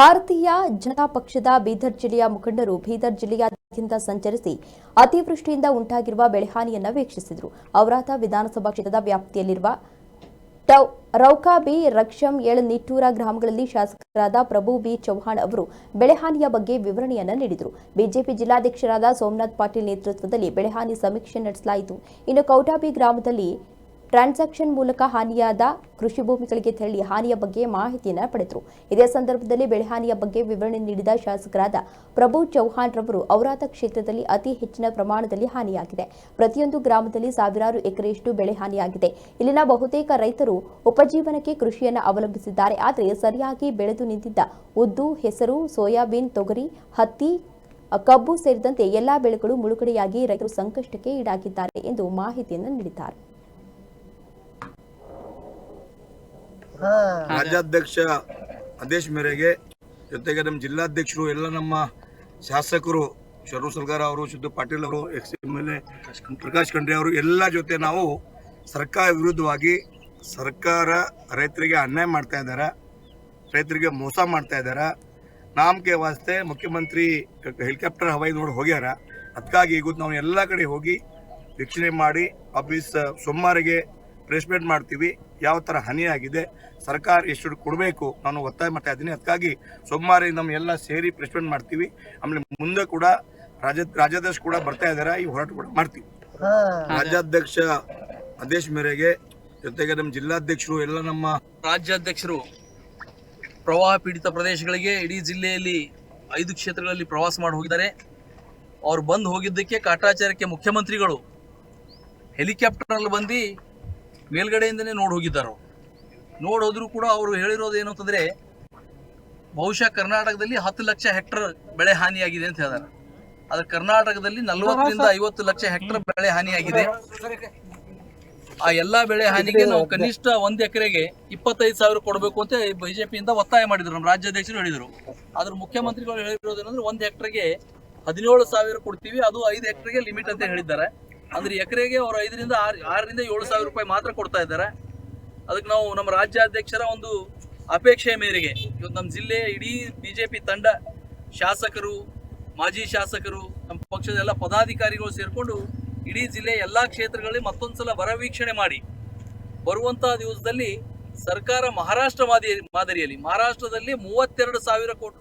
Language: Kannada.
ಭಾರತೀಯ ಜನತಾ ಪಕ್ಷದ ಬೀದರ್ ಜಿಲ್ಲೆಯ ಮುಖಂಡರು ಬೀದರ್ ಜಿಲ್ಲೆಯಾದ್ಯಂತ ಸಂಚರಿಸಿ ಅತಿವೃಷ್ಟಿಯಿಂದ ಉಂಟಾಗಿರುವ ಬೆಳೆಹಾನಿಯನ್ನು ವೀಕ್ಷಿಸಿದರು. ಅವರಾತ ವಿಧಾನಸಭಾ ಕ್ಷೇತ್ರದ ವ್ಯಾಪ್ತಿಯಲ್ಲಿರುವ ರೌಕಾಬಿ ರಕ್ಷಂ ಏಳ್ ನಿಟ್ಟೂರ ಗ್ರಾಮಗಳಲ್ಲಿ ಶಾಸಕರಾದ ಪ್ರಭು ಬಿ ಚೌಹಾಣ್ ಅವರು ಬೆಳೆಹಾನಿಯ ಬಗ್ಗೆ ವಿವರಣೆಯನ್ನ ನೀಡಿದರು. ಬಿಜೆಪಿ ಜಿಲ್ಲಾಧ್ಯಕ್ಷರಾದ ಸೋಮನಾಥ್ ಪಾಟೀಲ್ ನೇತೃತ್ವದಲ್ಲಿ ಬೆಳೆಹಾನಿ ಸಮೀಕ್ಷೆ ನಡೆಸಲಾಯಿತು. ಇನ್ನು ಕೌಟಾಬಿ ಗ್ರಾಮದಲ್ಲಿ ಟ್ರಾನ್ಸಾಕ್ಷನ್ ಮೂಲಕ ಹಾನಿಯಾದ ಕೃಷಿ ಭೂಮಿಗಳಿಗೆ ತೆರಳಿ ಹಾನಿಯ ಬಗ್ಗೆ ಮಾಹಿತಿಯನ್ನು ಪಡೆದರು. ಇದೇ ಸಂದರ್ಭದಲ್ಲಿ ಬೆಳೆಹಾನಿಯ ಬಗ್ಗೆ ವಿವರಣೆ ನೀಡಿದ ಶಾಸಕರಾದ ಪ್ರಭು ಚೌಹಾಣ್ ರವರು ಔರಾದ ಕ್ಷೇತ್ರದಲ್ಲಿ ಅತಿ ಹೆಚ್ಚಿನ ಪ್ರಮಾಣದಲ್ಲಿ ಹಾನಿಯಾಗಿದೆ. ಪ್ರತಿಯೊಂದು ಗ್ರಾಮದಲ್ಲಿ ಸಾವಿರಾರು ಎಕರೆಯಷ್ಟು ಬೆಳೆ ಹಾನಿಯಾಗಿದೆ. ಇಲ್ಲಿನ ಬಹುತೇಕ ರೈತರು ಉಪಜೀವನಕ್ಕೆ ಕೃಷಿಯನ್ನು ಅವಲಂಬಿಸಿದ್ದಾರೆ. ಆದರೆ ಸರಿಯಾಗಿ ಬೆಳೆದು ನಿಂತಿದ್ದ ಉದ್ದು, ಹೆಸರು, ಸೋಯಾಬೀನ್, ತೊಗರಿ, ಹತ್ತಿ, ಕಬ್ಬು ಸೇರಿದಂತೆ ಎಲ್ಲಾ ಬೆಳೆಗಳು ಮುಳುಗಡೆಯಾಗಿ ರೈತರು ಸಂಕಷ್ಟಕ್ಕೆ ಈಡಾಗಿದ್ದಾರೆ ಎಂದು ಮಾಹಿತಿಯನ್ನು ನೀಡಿದ್ದಾರೆ. ರಾಜ್ಯಾಧ್ಯಕ್ಷ ಆದೇಶ ಮೇರೆಗೆ ಜೊತೆಗೆ ನಮ್ಮ ಜಿಲ್ಲಾಧ್ಯಕ್ಷರು ಎಲ್ಲ ನಮ್ಮ ಶಾಸಕರು ಶರಣು ಸರ್ಕಾರ ಅವರು ಸಿದ್ದು ಪಾಟೀಲ್ ಅವರು ex M L A Prakash Khandre ಅವರು ಎಲ್ಲ ಜೊತೆ ನಾವು ಸರ್ಕಾರ ವಿರುದ್ಧವಾಗಿ ಸರ್ಕಾರ ರೈತರಿಗೆ ಅನ್ಯಾಯ ಮಾಡ್ತಾ ಇದ್ದಾರೆ ರೈತರಿಗೆ ಮೋಸ ಮಾಡ್ತಾ ಇದ್ದಾರೆ. ನಾಮಕೆ ವಾಸ್ತೆ ಮುಖ್ಯಮಂತ್ರಿ ಹೆಲಿಕಾಪ್ಟರ್ ಹವಾಯಿ ನೋಡಿ ಹೋಗ್ಯಾರ. ಅದಕ್ಕಾಗಿ ಈಗ ನಾವು ಎಲ್ಲ ಕಡೆ ಹೋಗಿ ವೀಕ್ಷಣೆ ಮಾಡಿ ಆಫೀಸ್ ಸೋಮವಾರಿಗೆ ಪ್ರೆಸ್ ಮೀಟ್ ಮಾಡ್ತೀವಿ. ಯಾವ ಥರ ಹಾನಿಯಾಗಿದೆ ಸರ್ಕಾರ ಎಷ್ಟು ಕೊಡಬೇಕು ನಾನು ಒತ್ತಾಯ ಮಾಡ್ತಾ ಇದ್ದೀನಿ. ಅದಕ್ಕಾಗಿ ಸೋಮವಾರ ನಮ್ಮ ಎಲ್ಲ ಸೇರಿ ಪ್ರೆಸ್ಮೆಂಟ್ ಮಾಡ್ತೀವಿ. ಆಮೇಲೆ ಮುಂದೆ ಕೂಡ ರಾಜ ರಾಜ್ಯಾಧ್ಯಕ್ಷ ಕೂಡ ಬರ್ತಾ ಇದ್ದಾರೆ ಈ ಹೋರಾಟ ಕೂಡ ಮಾಡ್ತೀವಿ. ರಾಜ್ಯಾಧ್ಯಕ್ಷ ಆದೇಶ ಮೇರೆಗೆ ಜೊತೆಗೆ ನಮ್ಮ ಜಿಲ್ಲಾಧ್ಯಕ್ಷರು ಎಲ್ಲ ನಮ್ಮ ರಾಜ್ಯಾಧ್ಯಕ್ಷರು ಪ್ರವಾಹ ಪೀಡಿತ ಪ್ರದೇಶಗಳಿಗೆ ಇಡೀ ಜಿಲ್ಲೆಯಲ್ಲಿ ಐದು ಕ್ಷೇತ್ರಗಳಲ್ಲಿ ಪ್ರವಾಸ ಮಾಡಿ ಹೋಗಿದ್ದಾರೆ. ಅವ್ರು ಬಂದು ಹೋಗಿದ್ದಕ್ಕೆ ಕಾಟಾಚಾರಕ್ಕೆ ಮುಖ್ಯಮಂತ್ರಿಗಳು ಹೆಲಿಕಾಪ್ಟರ್ನಲ್ಲಿ ಬಂದು ಮೇಲ್ಗಡೆಯಿಂದನೇ ನೋಡಿ ಹೋಗಿದ್ದಾರೆ ನೋಡಿ ಹೋದ್ರು ಕೂಡ ಅವರು ಹೇಳಿರೋದು ಏನು ಅಂತಂದ್ರೆ, ಬಹುಶಃ ಕರ್ನಾಟಕದಲ್ಲಿ ಹತ್ತು ಲಕ್ಷ ಹೆಕ್ಟರ್ ಬೆಳೆ ಹಾನಿಯಾಗಿದೆ ಅಂತ ಹೇಳಿದಾರೆ ಆದ್ರೆ ಕರ್ನಾಟಕದಲ್ಲಿ ನಲವತ್ತರಿಂದ ಐವತ್ತು ಲಕ್ಷ ಹೆಕ್ಟರ್ ಬೆಳೆ ಹಾನಿಯಾಗಿದೆ. ಆ ಎಲ್ಲಾ ಬೆಳೆ ಹಾನಿಗೆ ನಾವು ಕನಿಷ್ಠ ಒಂದ್ ಎಕರೆಗೆ ಇಪ್ಪತ್ತೈದು ಸಾವಿರ ಕೊಡಬೇಕು ಅಂತ ಬಿಜೆಪಿಯಿಂದ ಒತ್ತಾಯ ಮಾಡಿದ್ರು, ನಮ್ಮ ರಾಜ್ಯಾಧ್ಯಕ್ಷರು ಹೇಳಿದರು. ಆದ್ರೆ ಮುಖ್ಯಮಂತ್ರಿಗಳು ಹೇಳಿರೋದೇನಂದ್ರೆ ಒಂದ್ ಹೆಕ್ಟರ್ಗೆ ಹದಿನೇಳು ಸಾವಿರ ಕೊಡ್ತೀವಿ, ಅದು ಐದು ಹೆಕ್ಟರ್ಗೆ ಲಿಮಿಟ್ ಅಂತ ಹೇಳಿದ್ದಾರೆ. ಅಂದ್ರೆ ಎಕರೆಗೆ ಅವರು ಐದರಿಂದ ಆರು, ಆರರಿಂದ ಏಳು ಸಾವಿರ ರೂಪಾಯಿ ಮಾತ್ರ ಕೊಡ್ತಾ ಇದ್ದಾರೆ. ಅದಕ್ಕೆ ನಾವು ನಮ್ಮ ರಾಜ್ಯಾಧ್ಯಕ್ಷರ ಒಂದು ಅಪೇಕ್ಷೆಯ ಮೇರೆಗೆ ಇವತ್ತು ನಮ್ಮ ಜಿಲ್ಲೆ ಇಡೀ ಬಿಜೆಪಿ ತಂಡ ಶಾಸಕರು, ಮಾಜಿ ಶಾಸಕರು, ನಮ್ಮ ಪಕ್ಷದ ಎಲ್ಲ ಪದಾಧಿಕಾರಿಗಳು ಸೇರಿಕೊಂಡು ಇಡೀ ಜಿಲ್ಲೆ ಎಲ್ಲ ಕ್ಷೇತ್ರಗಳಲ್ಲಿ ಮತ್ತೊಂದ್ಸಲ ಬರ ವೀಕ್ಷಣೆ ಮಾಡಿ. ಬರುವಂತಹ ದಿವಸದಲ್ಲಿ ಸರ್ಕಾರ ಮಹಾರಾಷ್ಟ್ರ ಮಾದರಿ ಮಾದರಿಯಲ್ಲಿ ಮಹಾರಾಷ್ಟ್ರದಲ್ಲಿ ಮೂವತ್ತೆರಡು ಸಾವಿರ ಕೋಟಿ